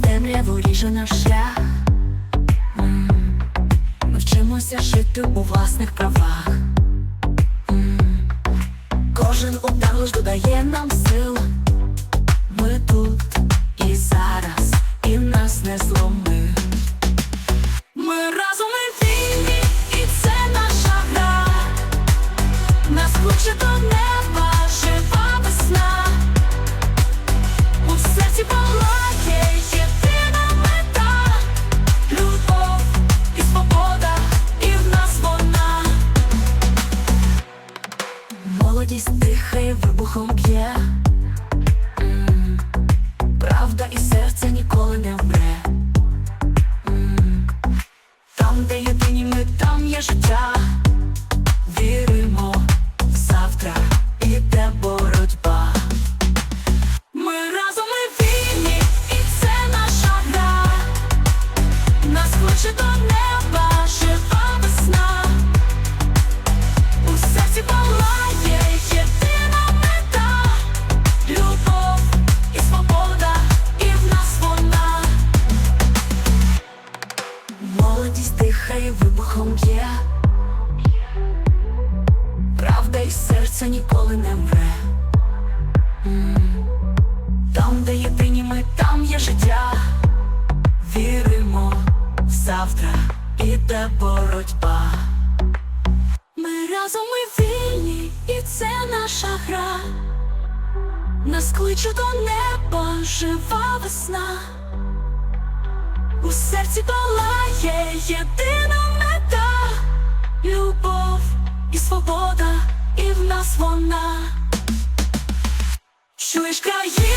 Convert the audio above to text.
темряву ріже наш шлях. Ми вчимося жити у власних правах. Кожен удар лиш додає нам сил. Ми тут Дихає вибухом б'є. Вибухом. Правда і серце ніколи не мре. Там, де єдині ми, там є життя. Віримо в завтра, іде боротьба. Ми разом і вільні, і це наша гра. Нас кличе до неба, жива весна. У серці палає єдина нас вона. Чуєш країна,